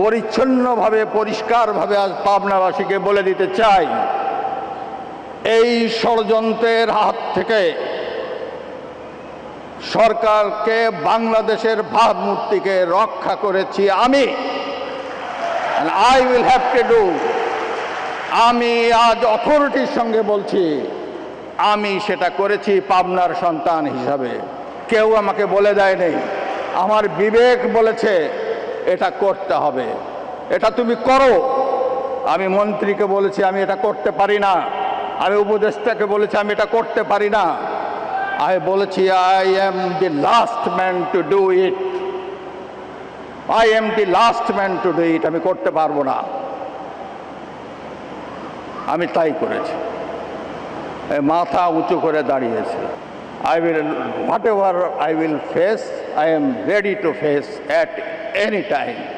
পরিচ্ছন্নভাবে, পরিষ্কারভাবে আজ পাবনাবাসীকে বলে দিতে চাই, এই ষড়যন্ত্রের হাত থেকে সরকারকে, বাংলাদেশের ভাবমূর্তিকে রক্ষা করেছি আমি। I will have to do আমি আজ অথরিটির সঙ্গে বলছি, আমি সেটা করেছি পাবনার সন্তান হিসাবে। কেউ আমাকে বলে দেয় নেই আমার বিবেক বলেছে এটা করতে হবে। এটা তুমি করো। আমি মন্ত্রীকে বলেছি, আমি এটা করতে পারি না। আমি উপদেষ্টাকে বলেছি, আমি এটা করতে পারি না। আমি বলেছি I am the last man to do it I am the last man to do it আমি করতে পারব না। আমি তাই করেছি। মাথা উঁচু করে দাঁড়িয়েছে। I will, whatever I will face, I am ready to face at any time.